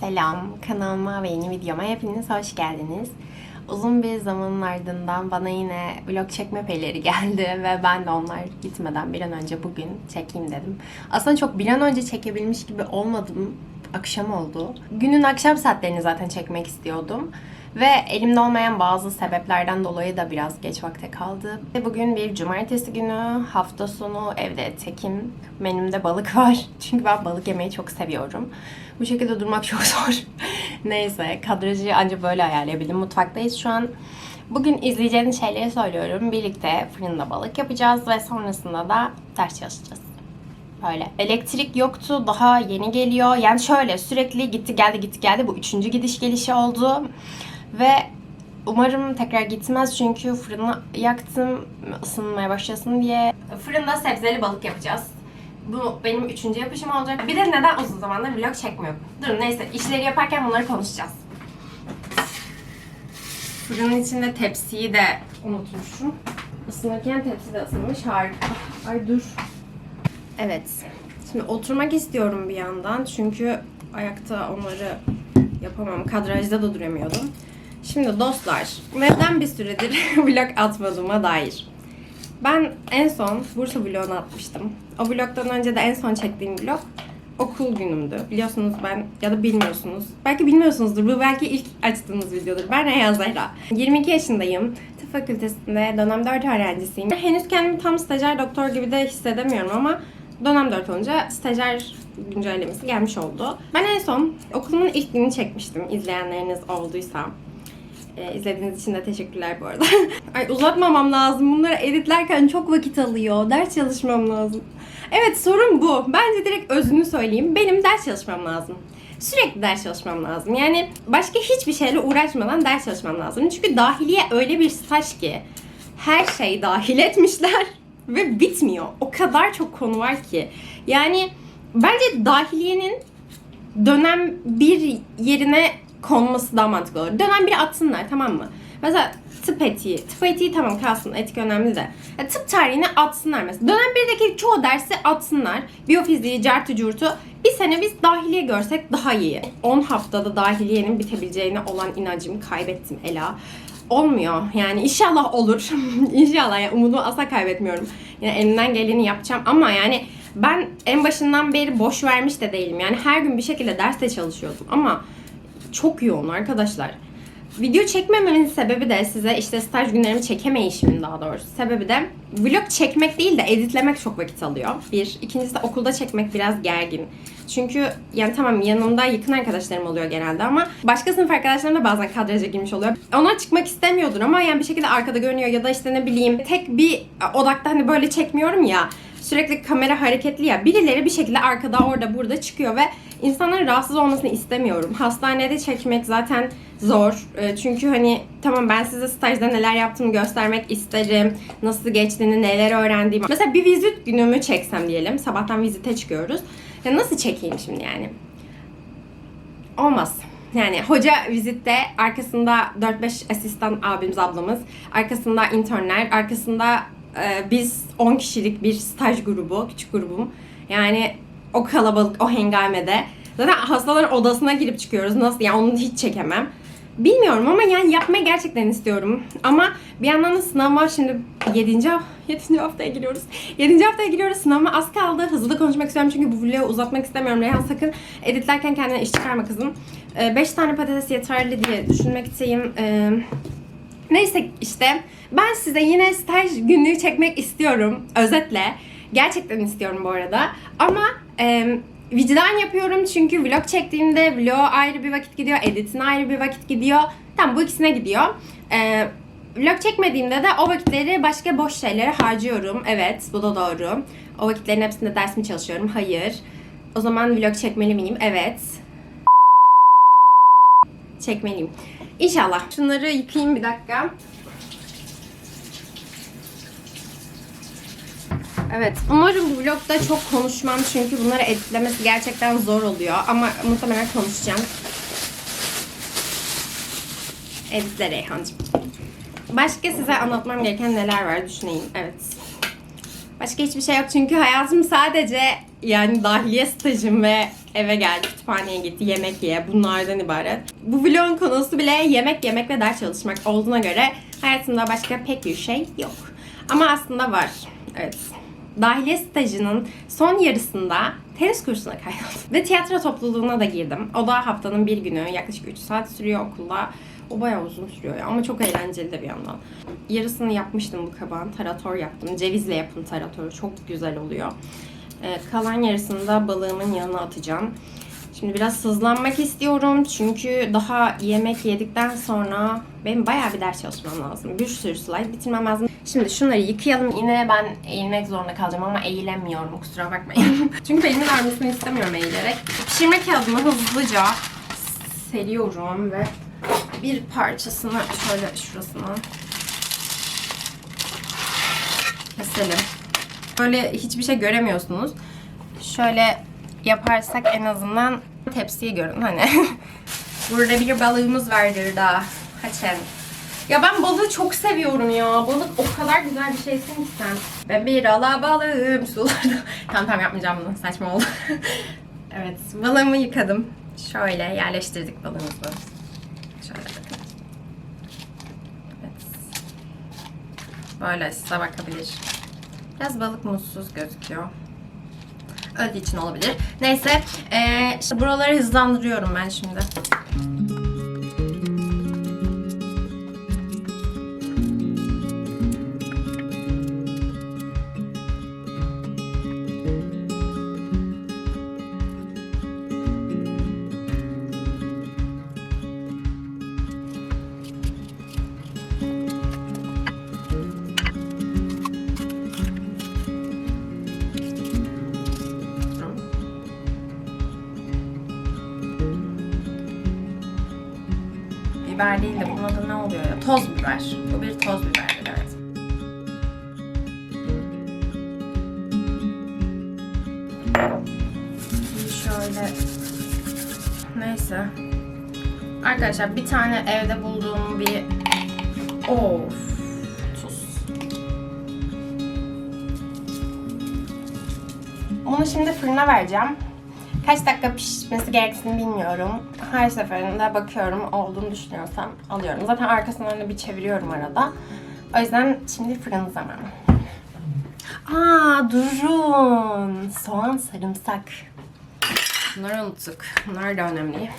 Selam, kanalıma ve yeni videoma hepiniz hoş geldiniz. Uzun bir zamanın ardından bana yine vlog çekme peyleri geldi ve ben de onlar gitmeden bir an önce bugün çekeyim dedim. Aslında çok bir an önce çekebilmiş gibi olmadım. Akşam oldu. Günün akşam saatlerini zaten çekmek istiyordum. Ve elimde olmayan bazı sebeplerden dolayı da biraz geç vakte kaldı. Ve bugün bir cumartesi günü, hafta sonu evde tekim. Menümde balık var. Çünkü ben balık yemeyi çok seviyorum. Bu şekilde durmak çok zor. Neyse, kadrajı ancak böyle ayarlayabildim. Mutfaktayız şu an. Bugün izleyeceğiniz şeyleri söylüyorum. Birlikte fırında balık yapacağız ve sonrasında da ders çalışacağız. Böyle. Elektrik yoktu. Daha yeni geliyor. Yani şöyle sürekli gitti geldi gitti geldi. Bu üçüncü gidiş gelişi oldu. Ve umarım tekrar gitmez çünkü fırını yaktım ısınmaya başlasın diye. Fırında sebzeli balık yapacağız. Bu benim üçüncü yapışım olacak. Bir de neden uzun zamandır vlog çekmiyorum. Durun neyse işleri yaparken bunları konuşacağız. Fırının içinde tepsiyi de unutmuşum. Isınırken tepsi de ısınmış. Harika. Ay dur. Evet. Şimdi oturmak istiyorum bir yandan. Çünkü ayakta onları yapamam. Kadrajda da duramıyordum. Şimdi dostlar, neden bir süredir vlog atmadığıma dair. Ben en son Bursa vlogunu atmıştım. O vlogdan önce de en son çektiğim vlog okul günümdü. Biliyorsunuz ben ya da bilmiyorsunuz. Belki bilmiyorsunuzdur. Bu belki ilk açtığınız videodur. Ben Reyhan Zehra. 22 yaşındayım. Tıp fakültesinde dönem 4 öğrencisiyim. Henüz kendimi tam stajyer doktor gibi de hissedemiyorum ama dönem 4 olunca stajyer güncellemesi gelmiş oldu. Ben en son okulumun ilk gününü çekmiştim izleyenleriniz olduysa. Ee, izlediğiniz için de teşekkürler bu arada. Ay uzatmamam lazım. Bunları editlerken çok vakit alıyor. Ders çalışmam lazım. Evet sorun bu. Bence direkt özünü söyleyeyim. Benim ders çalışmam lazım. Sürekli ders çalışmam lazım. Yani başka hiçbir şeyle uğraşmadan ders çalışmam lazım. Çünkü dahiliye öyle bir staj ki her şey dahil etmişler ve bitmiyor. O kadar çok konu var ki. Yani bence dahiliyenin dönem bir yerine konması daha mantıklı olur. Dönem bir atsınlar tamam mı? Mesela tıp etiği. Tıp etiği tamam kalsın etik önemli de. Ya, tıp tarihini atsınlar mesela. Dönem 1'deki çoğu dersi atsınlar. Biyofiziği, cartı curtu. Bir sene biz dahiliye görsek daha iyi. 10 haftada dahiliyenin bitebileceğine olan inancımı kaybettim Ela. Olmuyor. Yani inşallah olur. inşallah. Yani umudumu asla kaybetmiyorum. Yani elimden geleni yapacağım ama yani ben en başından beri boş vermiş de değilim. Yani her gün bir şekilde derste çalışıyordum ama çok yoğun arkadaşlar. Video çekmememin sebebi de size işte staj günlerimi çekemeyişimin daha doğrusu sebebi de vlog çekmek değil de editlemek çok vakit alıyor. Bir. İkincisi de okulda çekmek biraz gergin. Çünkü yani tamam yanımda yakın arkadaşlarım oluyor genelde ama başka sınıf arkadaşlarım da bazen kadraja girmiş oluyor. Onlar çıkmak istemiyordur ama yani bir şekilde arkada görünüyor ya da işte ne bileyim tek bir odakta hani böyle çekmiyorum ya sürekli kamera hareketli ya birileri bir şekilde arkada orada burada çıkıyor ve insanların rahatsız olmasını istemiyorum. Hastanede çekmek zaten zor. E, Çünkü hani tamam ben size stajda neler yaptığımı göstermek isterim. Nasıl geçtiğini, neler öğrendiğimi. Mesela bir vizit günümü çeksem diyelim. Sabahtan vizite çıkıyoruz. Ya nasıl çekeyim şimdi yani? Olmaz. Yani hoca vizitte arkasında 4-5 asistan abimiz ablamız, arkasında internler, arkasında e, biz 10 kişilik bir staj grubu, küçük grubum. Yani o kalabalık, o hengamede. Zaten hastaların odasına girip çıkıyoruz. Nasıl? Yani onu hiç çekemem. Bilmiyorum ama yani yapmayı gerçekten istiyorum. Ama bir yandan da sınav var. Şimdi 7. ha- 7. haftaya giriyoruz. 7. haftaya giriyoruz. Sınavıma az kaldı. Hızlı konuşmak istiyorum çünkü bu vlogu uzatmak istemiyorum. Reyhan sakın editlerken kendine iş çıkarma kızım. 5 tane patates yeterli diye düşünmekteyim. Ee, Neyse işte ben size yine staj günlüğü çekmek istiyorum. Özetle. Gerçekten istiyorum bu arada. Ama e, vicdan yapıyorum çünkü vlog çektiğimde vlog ayrı bir vakit gidiyor, editine ayrı bir vakit gidiyor. Tam bu ikisine gidiyor. E, vlog çekmediğimde de o vakitleri başka boş şeylere harcıyorum. Evet bu da doğru. O vakitlerin hepsinde ders mi çalışıyorum? Hayır. O zaman vlog çekmeli miyim? Evet. Çekmeliyim. İnşallah. Şunları yıkayayım bir dakika. Evet. Umarım bu vlogda çok konuşmam çünkü bunları editlemesi gerçekten zor oluyor. Ama muhtemelen konuşacağım. Editle Reyhancığım. Başka size anlatmam gereken neler var düşüneyim. Evet. Başka hiçbir şey yok çünkü hayatım sadece yani dahiliye stajım ve eve geldi, kütüphaneye gitti, yemek ye. Bunlardan ibaret. Bu vlogun konusu bile yemek yemek ve ders çalışmak olduğuna göre hayatımda başka pek bir şey yok. Ama aslında var. Evet. Dahiliye stajının son yarısında tenis kursuna kaydoldum. Ve tiyatro topluluğuna da girdim. O da haftanın bir günü. Yaklaşık 3 saat sürüyor okulda. O bayağı uzun sürüyor ya ama çok eğlenceli de bir yandan. Yarısını yapmıştım bu kabağın. Tarator yaptım. Cevizle yapın taratoru. Çok güzel oluyor. Ee, kalan yarısını da balığımın yanına atacağım. Şimdi biraz hızlanmak istiyorum çünkü daha yemek yedikten sonra benim bayağı bir ders çalışmam lazım. Bir sürü slide bitirmem lazım. Şimdi şunları yıkayalım. Yine ben eğilmek zorunda kalacağım ama eğilemiyorum kusura bakmayın. çünkü belimin ağrısını istemiyorum eğilerek. Pişirme kağıdını hızlıca seriyorum ve bir parçasını şöyle şurasına keselim. Böyle hiçbir şey göremiyorsunuz. Şöyle yaparsak en azından tepsiyi görün hani. Burada bir balığımız vardır daha. Haçen. Ya ben balığı çok seviyorum ya. Balık o kadar güzel bir şeysin ki sen. Ben bir alabalığım sularda. tamam tamam yapmayacağım bunu. Saçma oldu. evet balığımı yıkadım. Şöyle yerleştirdik balığımızı. Şöyle bakın. Evet. Böyle size bakabilir. Biraz balık mutsuz gözüküyor. Öldüğü için olabilir. Neyse. eee, işte buraları hızlandırıyorum ben şimdi. Biber. Bu bir toz biber evet. Şöyle neyse. Arkadaşlar bir tane evde bulduğum bir of tuz. Bunu şimdi fırına vereceğim. Kaç dakika pişmesi gerektiğini bilmiyorum. Her seferinde bakıyorum olduğunu düşünüyorsam alıyorum. Zaten arkasından bir çeviriyorum arada. O yüzden şimdi fırın zamanı. Aa durun. Soğan, sarımsak. Bunları unuttuk. Bunlar da önemli.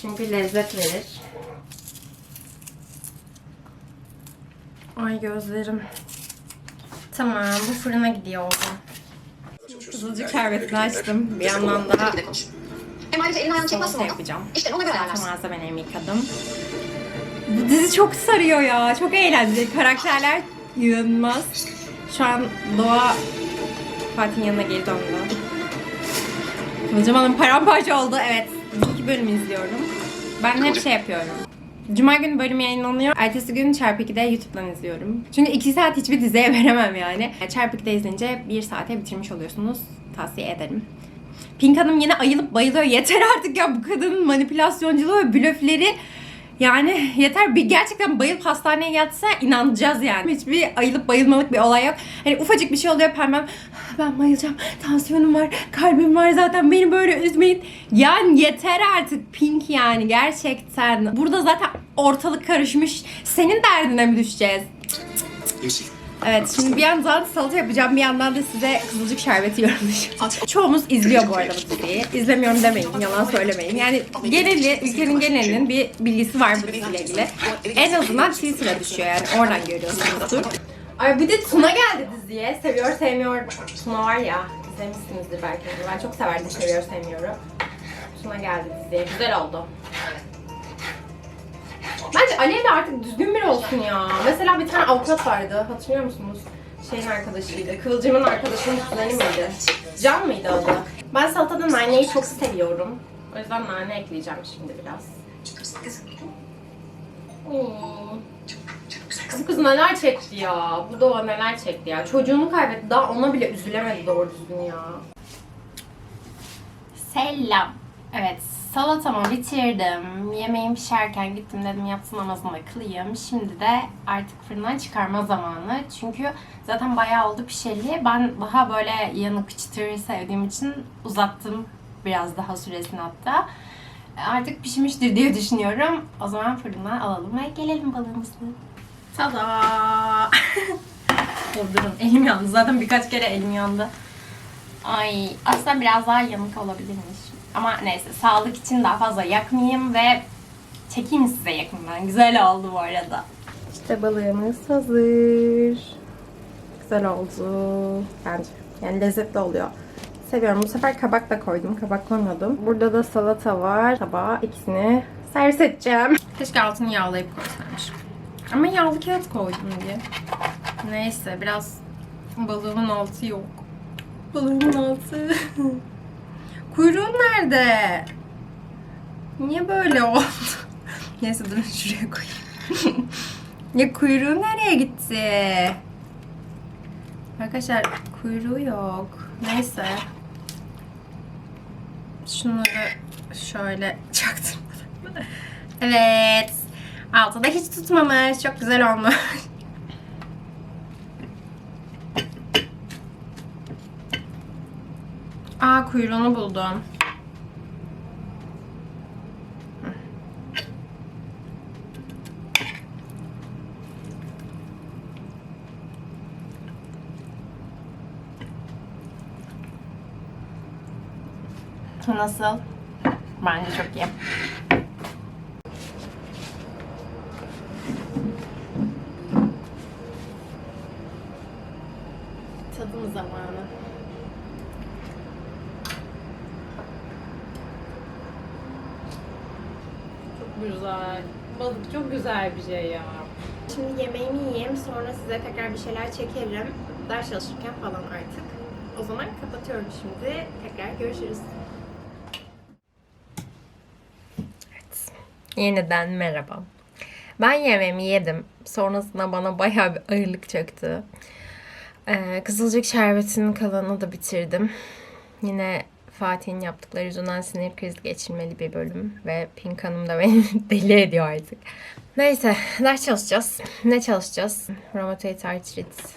Çünkü lezzet verir. Ay gözlerim. Tamam bu fırına gidiyor oldu. Kızılcık şerbetini açtım. Bir yandan da. Hem ayrıca elini ayağını çekmezsin salata oradan. yapacağım. İşte ona göre Salata ayarlarsın. malzemelerimi yıkadım. Bu dizi çok sarıyor ya. Çok eğlenceli. Karakterler inanılmaz. Şu an Doğa Fatih'in yanına geri döndü. Kıvılcım Hanım paramparça oldu. Evet. İki bölüm izliyorum. Ben hep şey yapıyorum. Cuma günü bölüm yayınlanıyor. Ertesi gün Çarpı 2'de YouTube'dan izliyorum. Çünkü 2 saat hiçbir diziye veremem yani. Çarpı 2'de izleyince 1 saate bitirmiş oluyorsunuz. Tavsiye ederim. Pink Hanım yine ayılıp bayılıyor. Yeter artık ya bu kadının manipülasyonculuğu ve blöfleri. Yani yeter bir gerçekten bayılıp hastaneye yatsa inanacağız yani. Hiçbir ayılıp bayılmalık bir olay yok. Hani ufacık bir şey oluyor pembem. Ben bayılacağım. Tansiyonum var. Kalbim var zaten. Beni böyle üzmeyin. Yani yeter artık Pink yani gerçekten. Burada zaten ortalık karışmış. Senin derdine mi düşeceğiz? Lucy, Evet şimdi bir yandan salata yapacağım bir yandan da size kızılcık şerbeti yorumlayacağım. Çoğumuz izliyor bu arada bu diziyi. İzlemiyorum demeyin, yalan söylemeyin. Yani geneli, ülkenin genelinin bir bilgisi var bu diziyle ilgili. En azından Twitter'a düşüyor yani oradan görüyorsunuzdur. Ay bir de Tuna geldi diziye. Seviyor sevmiyor. Tuna var ya, sevmişsinizdir belki. Ben çok severdim seviyor sevmiyoru. Tuna geldi diziye. Güzel oldu. Bence Alev de artık düzgün biri olsun ya. Mesela bir tane avukat vardı. Hatırlıyor musunuz? Şeyin arkadaşıydı. Kıvılcım'ın arkadaşının kuzeni miydi? Can mıydı adı? Ben salatada naneyi çok seviyorum. O yüzden nane ekleyeceğim şimdi biraz. Hmm. Bu kız neler çekti ya. Bu da neler çekti ya. Çocuğunu kaybetti. Daha ona bile üzülemedi doğru düzgün ya. Selam. Evet, salatamı bitirdim. Yemeğim pişerken gittim dedim yatsın namazını da kılayım. Şimdi de artık fırından çıkarma zamanı. Çünkü zaten bayağı oldu pişeli. Ben daha böyle yanık çıtır sevdiğim için uzattım biraz daha süresini hatta. Artık pişmiştir diye düşünüyorum. O zaman fırından alalım ve gelelim balığımızı. Tada! Dur durun elim yandı. Zaten birkaç kere elim yandı. Ay aslında biraz daha yanık olabilirmiş. Ama neyse sağlık için daha fazla yakmayayım ve çekeyim size yakından. Güzel oldu bu arada. İşte balığımız hazır. Güzel oldu bence. Yani lezzetli oluyor. Seviyorum. Bu sefer kabak da koydum. Kabak koymadım. Burada da salata var. Tabağa ikisini servis edeceğim. Keşke altını yağlayıp koysaymışım. Ama yağlı kağıt koydum diye. Neyse biraz balığımın altı yok. Balığımın altı. Kuyruğum nerede? Niye böyle oldu? Neyse durun şuraya koyayım. ya kuyruğu nereye gitti? Arkadaşlar kuyruğu yok. Neyse. Şunları şöyle çaktırmadan. evet. Altı da hiç tutmamış. Çok güzel olmuş. Aa kuyruğunu buldum. Nasıl? Bence çok iyi. Tadım zamanı. Güzel. Balık çok güzel bir şey ya. Şimdi yemeğimi yiyeyim sonra size tekrar bir şeyler çekerim. Ders çalışırken falan artık. O zaman kapatıyorum şimdi. Tekrar görüşürüz. Evet. Yeniden merhaba. Ben yemeğimi yedim. Sonrasında bana bayağı bir ağırlık çöktü. Ee, Kızılcık şerbetinin kalanını da bitirdim. Yine Fatih'in yaptıkları yüzünden sinir krizi geçirmeli bir bölüm. Ve Pink Hanım da beni deli ediyor artık. Neyse, ders çalışacağız. Ne çalışacağız? Rheumatoid arthritis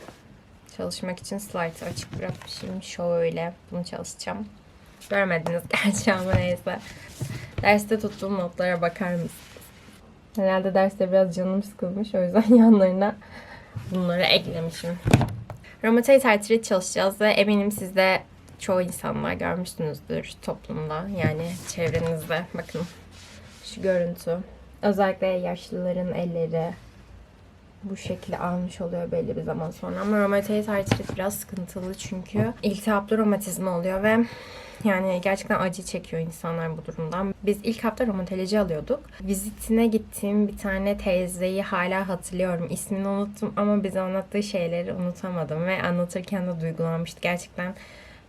çalışmak için slide açık bırakmışım. Şöyle bunu çalışacağım. Görmediniz gerçi ama neyse. Derste tuttuğum notlara bakar mısınız? Herhalde derste biraz canım sıkılmış. O yüzden yanlarına bunları eklemişim. Rheumatoid arthritis çalışacağız ve eminim siz de çoğu insanlar görmüşsünüzdür toplumda. Yani çevrenizde. Bakın şu görüntü. Özellikle yaşlıların elleri bu şekilde almış oluyor belli bir zaman sonra. Ama romatoid artrit biraz sıkıntılı çünkü iltihaplı romatizma oluyor ve yani gerçekten acı çekiyor insanlar bu durumdan. Biz ilk hafta romatoloji alıyorduk. Vizitine gittiğim bir tane teyzeyi hala hatırlıyorum. İsmini unuttum ama bize anlattığı şeyleri unutamadım ve anlatırken de duygulanmıştı. Gerçekten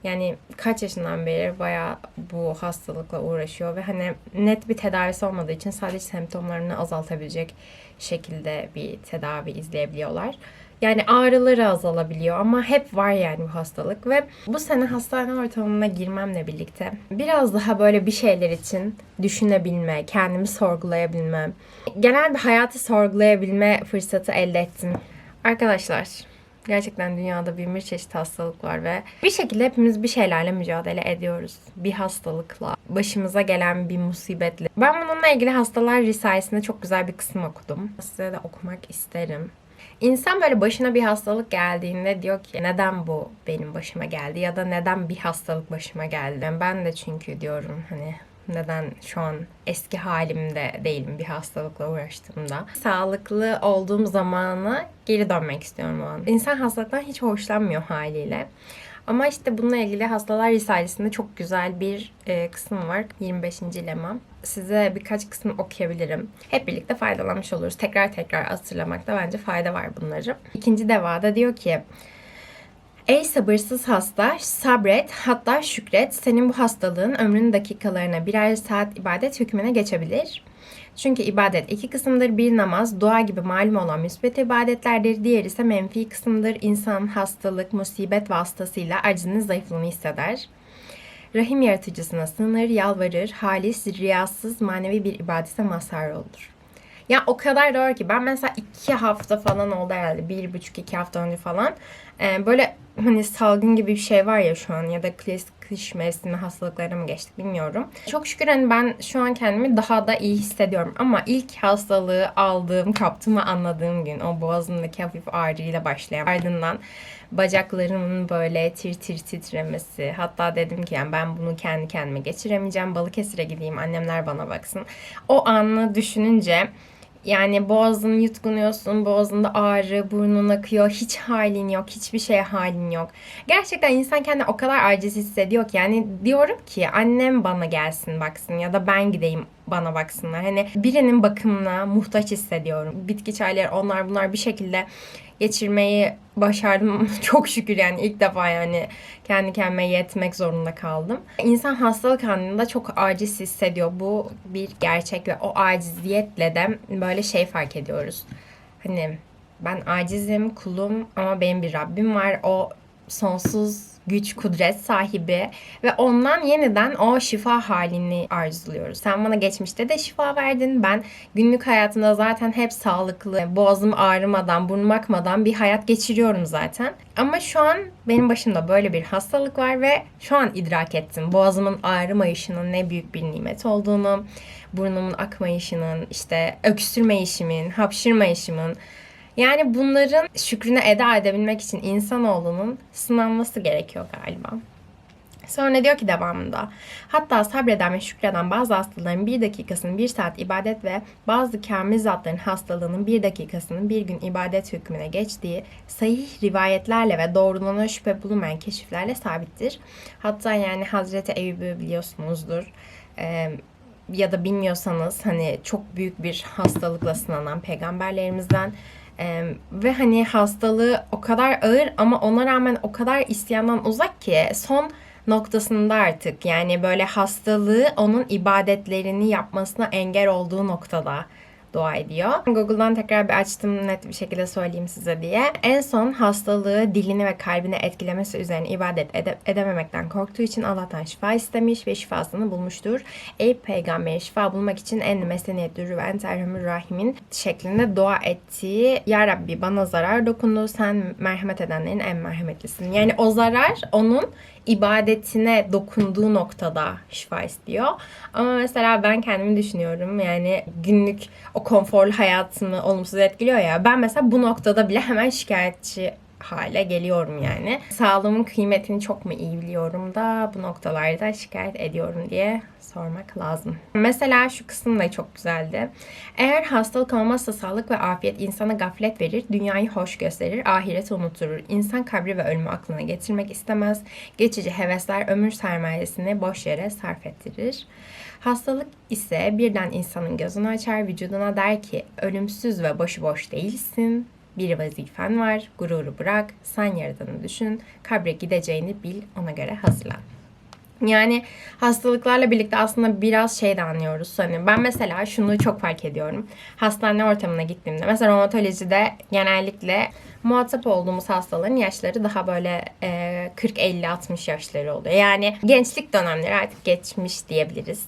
yani kaç yaşından beri bayağı bu hastalıkla uğraşıyor ve hani net bir tedavisi olmadığı için sadece semptomlarını azaltabilecek şekilde bir tedavi izleyebiliyorlar. Yani ağrıları azalabiliyor ama hep var yani bu hastalık ve bu sene hastane ortamına girmemle birlikte biraz daha böyle bir şeyler için düşünebilme, kendimi sorgulayabilme, genel bir hayatı sorgulayabilme fırsatı elde ettim. Arkadaşlar Gerçekten dünyada bin bir çeşit hastalık var ve bir şekilde hepimiz bir şeylerle mücadele ediyoruz. Bir hastalıkla, başımıza gelen bir musibetle. Ben bununla ilgili hastalar risalesinde çok güzel bir kısım okudum. Size de okumak isterim. İnsan böyle başına bir hastalık geldiğinde diyor ki neden bu benim başıma geldi ya da neden bir hastalık başıma geldi. Ben de çünkü diyorum hani neden şu an eski halimde değilim bir hastalıkla uğraştığımda. Sağlıklı olduğum zamana geri dönmek istiyorum o an. İnsan hastalıktan hiç hoşlanmıyor haliyle. Ama işte bununla ilgili Hastalar Risalesi'nde çok güzel bir e, kısım var. 25. lema. Size birkaç kısmı okuyabilirim. Hep birlikte faydalanmış oluruz. Tekrar tekrar hatırlamakta bence fayda var bunları. İkinci devada diyor ki Ey sabırsız hasta, sabret, hatta şükret. Senin bu hastalığın ömrünün dakikalarına birer saat ibadet hükmüne geçebilir. Çünkü ibadet iki kısımdır. Bir namaz, dua gibi malum olan müsbet ibadetlerdir. Diğer ise menfi kısımdır. İnsan hastalık, musibet vasıtasıyla acını, zayıflığını hisseder. Rahim yaratıcısına sığınır, yalvarır, halis, riyasız, manevi bir ibadete mazhar olur. Ya o kadar doğru ki ben mesela iki hafta falan oldu herhalde. Bir buçuk iki hafta önce falan. Ee, böyle hani salgın gibi bir şey var ya şu an ya da klasik kış mevsimi hastalıklarına mı geçtik bilmiyorum. Çok şükür hani ben şu an kendimi daha da iyi hissediyorum ama ilk hastalığı aldığım, kaptığımı anladığım gün o boğazımdaki hafif ağrıyla başlayan ardından bacaklarımın böyle tir tir titremesi. Hatta dedim ki yani ben bunu kendi kendime geçiremeyeceğim. Balıkesir'e gideyim annemler bana baksın. O anı düşününce yani boğazını yutkunuyorsun, boğazında ağrı, burnun akıyor, hiç halin yok, hiçbir şeye halin yok. Gerçekten insan kendini o kadar aciz hissediyor ki yani diyorum ki annem bana gelsin baksın ya da ben gideyim bana baksınlar. Hani birinin bakımına muhtaç hissediyorum. Bitki çayları onlar bunlar bir şekilde geçirmeyi başardım. Çok şükür yani ilk defa yani kendi kendime yetmek zorunda kaldım. İnsan hastalık anında çok aciz hissediyor. Bu bir gerçek ve o aciziyetle de böyle şey fark ediyoruz. Hani ben acizim, kulum ama benim bir Rabbim var. O sonsuz güç, kudret sahibi ve ondan yeniden o şifa halini arzuluyoruz. Sen bana geçmişte de şifa verdin. Ben günlük hayatımda zaten hep sağlıklı, boğazım ağrımadan, burnum akmadan bir hayat geçiriyorum zaten. Ama şu an benim başımda böyle bir hastalık var ve şu an idrak ettim. Boğazımın ağrımayışının ne büyük bir nimet olduğunu, burnumun akmayışının, işte öksürmeyişimin, hapşırmayışımın, yani bunların şükrüne eda edebilmek için insanoğlunun sınanması gerekiyor galiba. Sonra diyor ki devamında. Hatta sabreden ve şükreden bazı hastaların bir dakikasının bir saat ibadet ve bazı kamil zatların hastalığının bir dakikasının bir gün ibadet hükmüne geçtiği sahih rivayetlerle ve doğruluğuna şüphe bulunmayan keşiflerle sabittir. Hatta yani Hazreti Eyüp'ü biliyorsunuzdur. Ee, ya da bilmiyorsanız hani çok büyük bir hastalıkla sınanan peygamberlerimizden ee, ve hani hastalığı o kadar ağır ama ona rağmen o kadar isyandan uzak ki son noktasında artık. Yani böyle hastalığı onun ibadetlerini yapmasına engel olduğu noktada dua ediyor. Google'dan tekrar bir açtım net bir şekilde söyleyeyim size diye. En son hastalığı dilini ve kalbini etkilemesi üzerine ibadet ede- edememekten korktuğu için Allah'tan şifa istemiş ve şifasını bulmuştur. Ey peygamber şifa bulmak için en meseniyetli ve en terhamür rahimin şeklinde dua ettiği Ya Rabbi bana zarar dokundu sen merhamet edenlerin en merhametlisin. Yani o zarar onun ibadetine dokunduğu noktada şifa istiyor. Ama mesela ben kendimi düşünüyorum yani günlük o konforlu hayatımı olumsuz etkiliyor ya. Ben mesela bu noktada bile hemen şikayetçi hale geliyorum yani. Sağlığımın kıymetini çok mu iyi biliyorum da bu noktalarda şikayet ediyorum diye sormak lazım. Mesela şu kısım da çok güzeldi. Eğer hastalık olmazsa sağlık ve afiyet insana gaflet verir, dünyayı hoş gösterir, ahireti unutturur. İnsan kabri ve ölümü aklına getirmek istemez. Geçici hevesler ömür sermayesini boş yere sarf ettirir. Hastalık ise birden insanın gözünü açar, vücuduna der ki ölümsüz ve başıboş değilsin. Bir vazifen var, gururu bırak, sen yaradanı düşün, kabre gideceğini bil, ona göre hazırlan. Yani hastalıklarla birlikte aslında biraz şey de anlıyoruz. Hani ben mesela şunu çok fark ediyorum. Hastane ortamına gittiğimde mesela romatolojide genellikle muhatap olduğumuz hastaların yaşları daha böyle e, 40-50-60 yaşları oluyor. Yani gençlik dönemleri artık geçmiş diyebiliriz.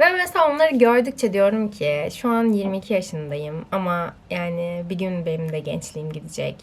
Ve mesela onları gördükçe diyorum ki şu an 22 yaşındayım ama yani bir gün benim de gençliğim gidecek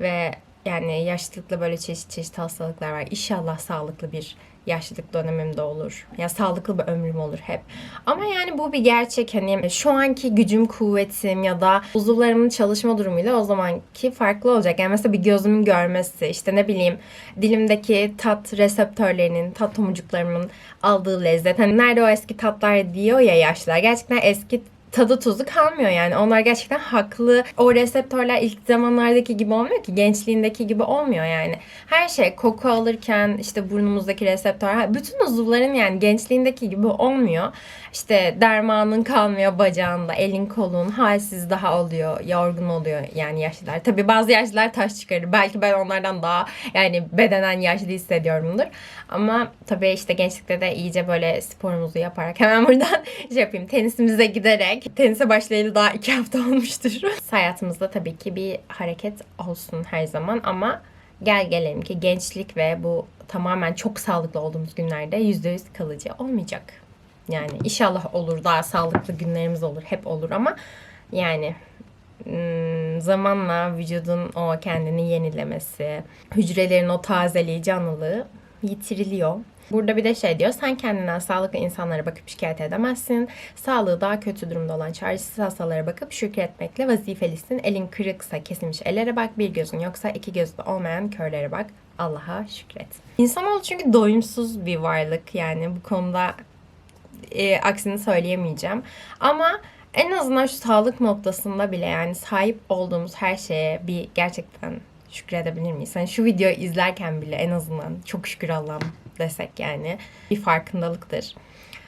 ve yani yaşlılıkla böyle çeşit çeşit hastalıklar var. İnşallah sağlıklı bir yaşlılık dönemim de olur. Ya sağlıklı bir ömrüm olur hep. Ama yani bu bir gerçek hani şu anki gücüm, kuvvetim ya da uzuvlarımın çalışma durumuyla o zamanki farklı olacak. Yani mesela bir gözümün görmesi, işte ne bileyim dilimdeki tat reseptörlerinin, tat tomurcuklarımın aldığı lezzet. Hani nerede o eski tatlar diyor ya yaşlılar. Gerçekten eski tadı tuzu kalmıyor yani. Onlar gerçekten haklı. O reseptörler ilk zamanlardaki gibi olmuyor ki. Gençliğindeki gibi olmuyor yani. Her şey koku alırken işte burnumuzdaki reseptör bütün uzuvların yani gençliğindeki gibi olmuyor. İşte dermanın kalmıyor bacağında, elin kolun halsiz daha oluyor, yorgun oluyor yani yaşlılar. Tabii bazı yaşlılar taş çıkarır. Belki ben onlardan daha yani bedenen yaşlı hissediyorumdur. Ama tabii işte gençlikte de iyice böyle sporumuzu yaparak hemen buradan şey yapayım. Tenisimize giderek tenise başlayalı daha iki hafta olmuştur. Hayatımızda tabii ki bir hareket olsun her zaman ama gel gelelim ki gençlik ve bu tamamen çok sağlıklı olduğumuz günlerde %100 kalıcı olmayacak. Yani inşallah olur daha sağlıklı günlerimiz olur hep olur ama yani hmm, zamanla vücudun o kendini yenilemesi, hücrelerin o tazeliği, canlılığı yitiriliyor. Burada bir de şey diyor, sen kendinden sağlıklı insanlara bakıp şikayet edemezsin. Sağlığı daha kötü durumda olan çaresiz hastalara bakıp şükretmekle vazifelisin. Elin kırıksa kesilmiş ellere bak, bir gözün yoksa iki gözü olmayan körlere bak. Allah'a şükret. İnsanoğlu çünkü doyumsuz bir varlık yani bu konuda e, aksini söyleyemeyeceğim. Ama en azından şu sağlık noktasında bile yani sahip olduğumuz her şeye bir gerçekten şükredebilir miyiz? Yani şu videoyu izlerken bile en azından çok şükür Allah'ım desek yani bir farkındalıktır.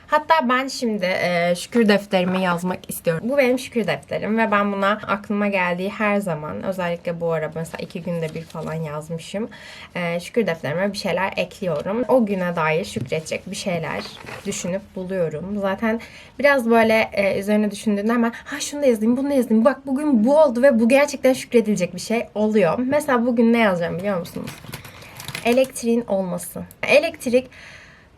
Hatta ben şimdi e, şükür defterimi yazmak istiyorum. Bu benim şükür defterim ve ben buna aklıma geldiği her zaman özellikle bu ara mesela iki günde bir falan yazmışım. E, şükür defterime bir şeyler ekliyorum. O güne dair şükredecek bir şeyler düşünüp buluyorum. Zaten biraz böyle e, üzerine düşündüğümde hemen ha şunu da yazayım bunu da yazayım. Bak bugün bu oldu ve bu gerçekten şükredilecek bir şey oluyor. Mesela bugün ne yazacağım biliyor musunuz? Elektriğin olması. Elektrik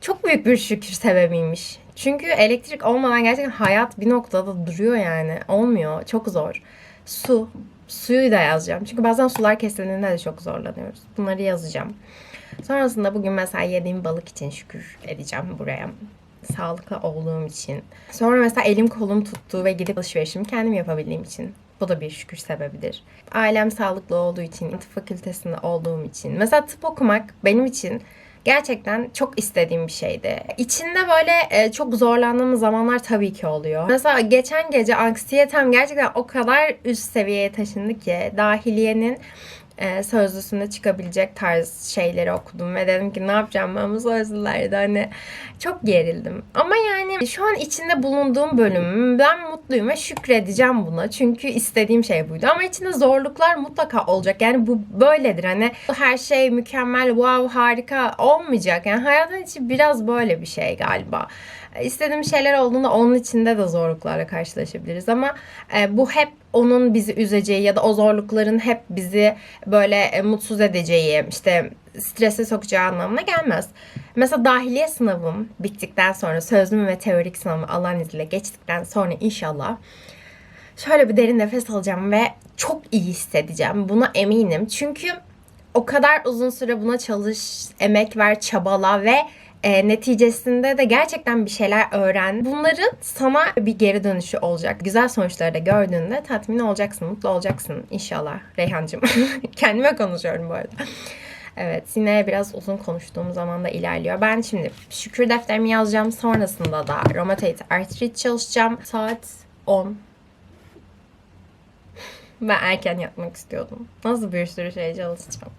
çok büyük bir şükür sebebiymiş. Çünkü elektrik olmadan gerçekten hayat bir noktada duruyor yani. Olmuyor. Çok zor. Su. Suyu da yazacağım. Çünkü bazen sular kesildiğinde de çok zorlanıyoruz. Bunları yazacağım. Sonrasında bugün mesela yediğim balık için şükür edeceğim buraya. Sağlıklı olduğum için. Sonra mesela elim kolum tuttuğu ve gidip alışverişimi kendim yapabildiğim için. Bu da bir şükür sebebidir. Ailem sağlıklı olduğu için, tıp fakültesinde olduğum için. Mesela tıp okumak benim için gerçekten çok istediğim bir şeydi. İçinde böyle e, çok zorlandığım zamanlar tabii ki oluyor. Mesela geçen gece anksiyetem gerçekten o kadar üst seviyeye taşındı ki dahiliyenin e, sözlüsünde çıkabilecek tarz şeyleri okudum ve dedim ki ne yapacağım ben bu sözlülerde hani çok gerildim. Ama yani şu an içinde bulunduğum bölümüm ben mutluyum ve şükredeceğim buna. Çünkü istediğim şey buydu. Ama içinde zorluklar mutlaka olacak. Yani bu böyledir. Hani her şey mükemmel, wow, harika olmayacak. Yani hayatın içi biraz böyle bir şey galiba. İstediğim şeyler olduğunda onun içinde de zorluklarla karşılaşabiliriz ama e, bu hep onun bizi üzeceği ya da o zorlukların hep bizi böyle e, mutsuz edeceği, işte strese sokacağı anlamına gelmez. Mesela dahiliye sınavım bittikten sonra sözlü ve teorik sınavı Allah'ın izniyle geçtikten sonra inşallah şöyle bir derin nefes alacağım ve çok iyi hissedeceğim. Buna eminim. Çünkü o kadar uzun süre buna çalış, emek ver, çabala ve e, neticesinde de gerçekten bir şeyler öğren. Bunların sana bir geri dönüşü olacak. Güzel sonuçları da gördüğünde tatmin olacaksın, mutlu olacaksın inşallah Reyhancığım. Kendime konuşuyorum bu arada. Evet yine biraz uzun konuştuğum zaman da ilerliyor. Ben şimdi şükür defterimi yazacağım. Sonrasında da romatoid artrit çalışacağım. Saat 10. Ben erken yatmak istiyordum. Nasıl bir sürü şey çalışacağım.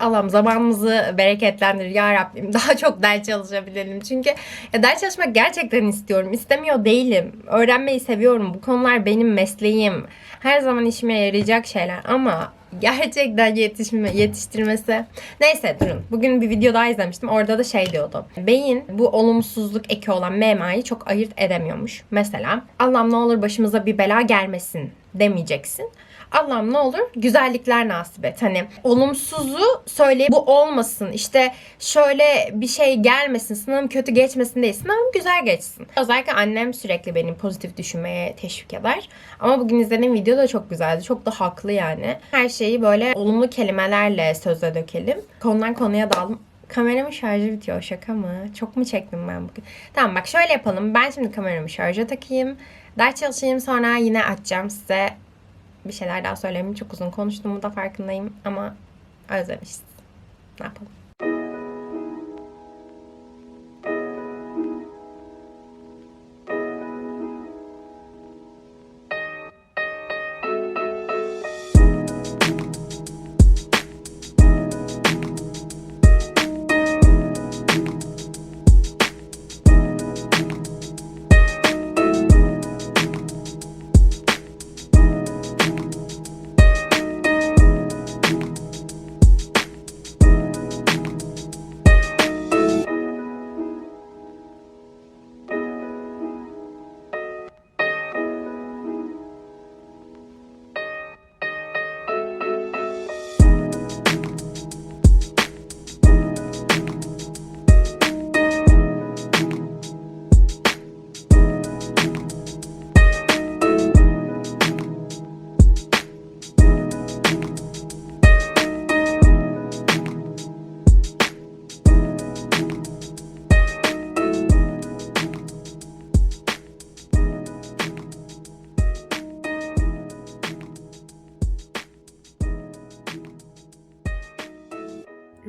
Allah'ım zamanımızı bereketlendir ya Rabbim. Daha çok ders çalışabilelim. Çünkü ya ders çalışmak gerçekten istiyorum. İstemiyor değilim. Öğrenmeyi seviyorum. Bu konular benim mesleğim. Her zaman işime yarayacak şeyler ama gerçekten yetişme, yetiştirmesi. Neyse durun. Bugün bir video daha izlemiştim. Orada da şey diyordu. Beyin bu olumsuzluk eki olan MMA'yı çok ayırt edemiyormuş. Mesela Allah'ım ne olur başımıza bir bela gelmesin demeyeceksin. Allah'ım ne olur güzellikler nasip et. Hani olumsuzu söyle bu olmasın. İşte şöyle bir şey gelmesin. Sınavım kötü geçmesin değil. Sınavım güzel geçsin. Özellikle annem sürekli beni pozitif düşünmeye teşvik eder. Ama bugün izlediğim video da çok güzeldi. Çok da haklı yani. Her şeyi böyle olumlu kelimelerle söze dökelim. Konudan konuya daldım. Kameramın şarjı bitiyor şaka mı? Çok mu çektim ben bugün? Tamam bak şöyle yapalım. Ben şimdi kameramı şarja takayım. Ders çalışayım sonra yine açacağım size bir şeyler daha söyleyeyim. Çok uzun konuştuğumu da farkındayım ama özlemişiz. Ne yapalım?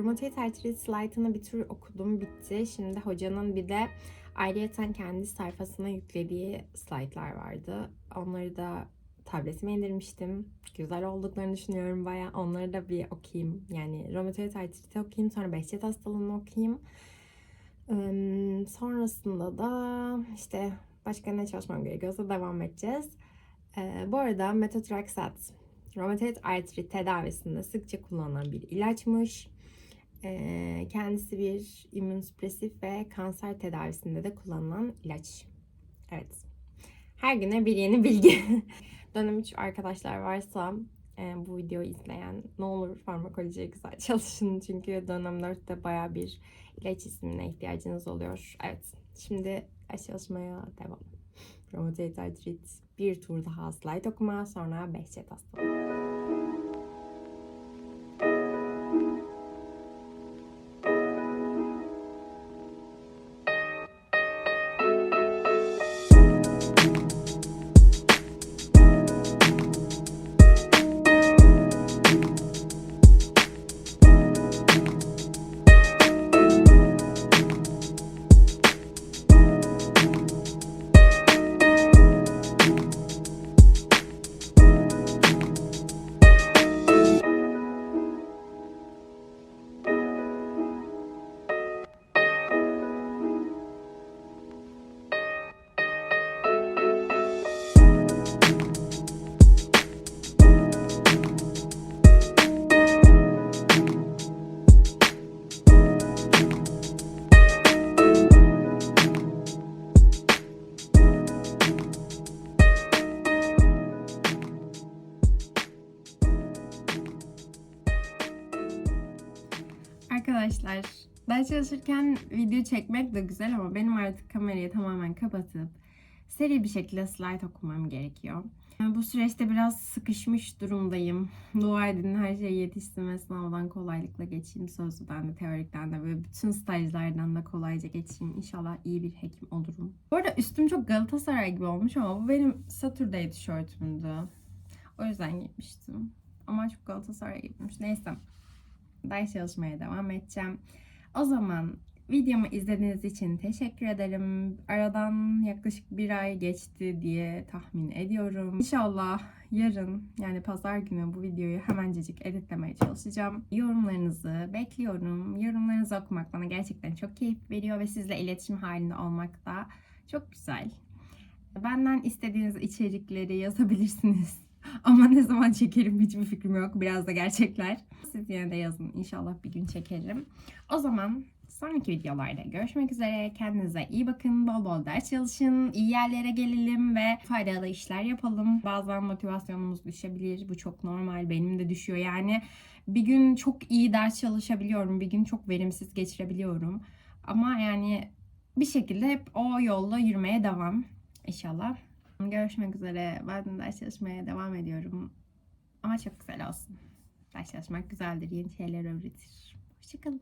Romatoid artrit slaytını bir tür okudum bitti. Şimdi hocanın bir de ayrıyeten kendi sayfasına yüklediği slaytlar vardı. Onları da tabletime indirmiştim. Güzel olduklarını düşünüyorum baya. Onları da bir okuyayım. Yani romatoid artriti okuyayım. Sonra Behçet hastalığını okuyayım. Ee, sonrasında da işte başka ne çalışmam gerekiyorsa devam edeceğiz. Ee, bu arada metotrexat romatoid artrit tedavisinde sıkça kullanılan bir ilaçmış. Kendisi bir immünsüpresif ve kanser tedavisinde de kullanılan ilaç. Evet. Her güne bir yeni bilgi. Dönem 3 arkadaşlar varsa bu videoyu izleyen ne olur farmakolojiye güzel çalışın. Çünkü dönem 4'te baya bir ilaç ismine ihtiyacınız oluyor. Evet. Şimdi ders çalışmaya devam. Romatoid artrit bir tur daha slide okuma sonra Behçet hastalığı. Ders çalışırken video çekmek de güzel ama benim artık kamerayı tamamen kapatıp seri bir şekilde slide okumam gerekiyor. Yani bu süreçte biraz sıkışmış durumdayım. Dua edin her şey yetişsin ve sınavdan kolaylıkla geçeyim. Sözlüden de teorikten de ve bütün stajlardan da kolayca geçeyim. İnşallah iyi bir hekim olurum. Bu arada üstüm çok Galatasaray gibi olmuş ama bu benim Saturday tişörtümdü. O yüzden giymiştim. Ama çok Galatasaray gibiymiş. Neyse ders çalışmaya devam edeceğim. O zaman videomu izlediğiniz için teşekkür ederim. Aradan yaklaşık bir ay geçti diye tahmin ediyorum. İnşallah yarın yani pazar günü bu videoyu hemencecik editlemeye çalışacağım. Yorumlarınızı bekliyorum. Yorumlarınızı okumak bana gerçekten çok keyif veriyor ve sizle iletişim halinde olmak da çok güzel. Benden istediğiniz içerikleri yazabilirsiniz. Ama ne zaman çekerim hiçbir fikrim yok. Biraz da gerçekler. Siz yine de yazın. İnşallah bir gün çekerim. O zaman sonraki videolarda görüşmek üzere. Kendinize iyi bakın. Bol bol ders çalışın. iyi yerlere gelelim ve faydalı işler yapalım. Bazen motivasyonumuz düşebilir. Bu çok normal. Benim de düşüyor. Yani bir gün çok iyi ders çalışabiliyorum. Bir gün çok verimsiz geçirebiliyorum. Ama yani bir şekilde hep o yolda yürümeye devam. İnşallah. Görüşmek üzere. Ben ders çalışmaya devam ediyorum. Ama çok güzel olsun. Ders çalışmak güzeldir. Yeni şeyler öğretir. Hoşçakalın.